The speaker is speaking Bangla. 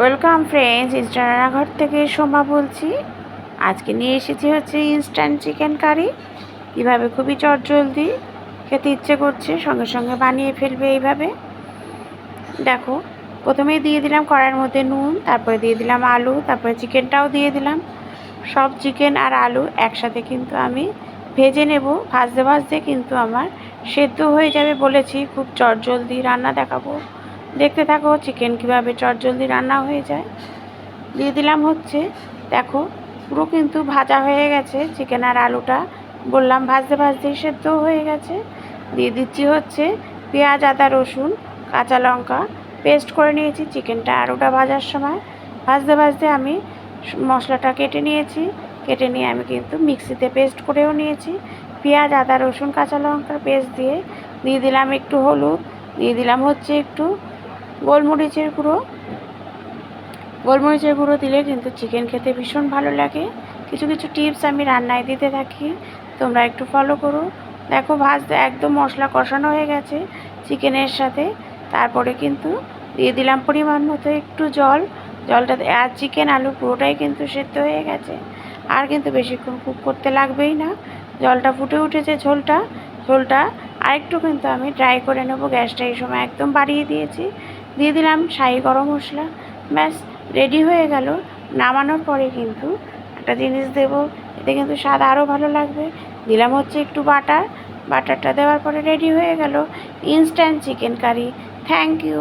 ওয়েলকাম ফ্রেন্ডস ইনস্ট্যান্ট রান্নাঘর থেকে সোমা বলছি। আজকে নিয়ে এসেছি হচ্ছে ইনস্ট্যান্ট চিকেন কারি কীভাবে খুবই চটজলদি খেতে ইচ্ছে করছে, সঙ্গে সঙ্গে বানিয়ে ফেলবে এইভাবে। দেখো প্রথমেই দিয়ে দিলাম কড়াইয়ের মধ্যে নুন, তারপরে দিয়ে দিলাম আলু, তারপরে চিকেনটাও দিয়ে দিলাম। সব চিকেন আর আলু একসাথে কিন্তু আমি ভেজে নেব। ভাজতে ভাজতে কিন্তু আমার সেদ্ধ হয়ে যাবে বলেছি। খুব চটজলদি রান্না দেখাবো। দেখতে থাকো চিকেন কীভাবে চটজলদি রান্না হয়ে যায়। দিয়ে দিলাম হচ্ছে, দেখো, পুরো কিন্তু ভাজা হয়ে গেছে চিকেন আর আলুটা বললাম ভাজতে ভাজতেই সেদ্ধ হয়ে গেছে। দিয়ে দিচ্ছি হচ্ছে পেঁয়াজ, আদা, রসুন, কাঁচা লঙ্কা পেস্ট করে নিয়েছি চিকেনটা আলুটা ভাজার সময়। ভাজতে ভাজতে আমি মশলাটা কেটে নিয়েছি, কেটে নিয়ে আমি কিন্তু মিক্সিতে পেস্ট করেও নিয়েছি। পেঁয়াজ, আদা, রসুন, কাঁচা লঙ্কার পেস্ট দিয়ে দিয়ে দিলাম একটু হলুদ, দিয়ে দিলাম হচ্ছে একটু গোলমরিচের গুঁড়ো। গোলমরিচের গুঁড়ো দিলে কিন্তু চিকেন খেতে ভীষণ ভালো লাগে। কিছু কিছু টিপস আমি রান্নায় দিতে থাকি, তোমরা একটু ফলো করো। দেখো, ভাজতে একদম মশলা কষানো হয়ে গেছে চিকেনের সাথে। তারপরে কিন্তু দিয়ে দিলাম পরিমাণ মতো একটু জল। জলটা আর চিকেন আলু পুরোটাই কিন্তু সেদ্ধ হয়ে গেছে। আর কিন্তু বেশিক্ষণ কুক করতে লাগবেই না। জলটা ফুটে উঠেছে ঝোলটা। ঝোলটা আরেকটু কিন্তু আমি ড্রাই করে নেব। গ্যাসটা এই সময় একদম বাড়িয়ে দিয়েছি। দিয়ে দিলাম শাহি গরম মশলা। ব্যাস রেডি হয়ে গেল। নামানোর পরে কিন্তু একটা জিনিস দেব, এতে কিন্তু স্বাদ আরও ভালো লাগবে। দিলাম হচ্ছে একটু বাটার। বাটারটা দেওয়ার পরে রেডি হয়ে গেল। Instant chicken curry thank you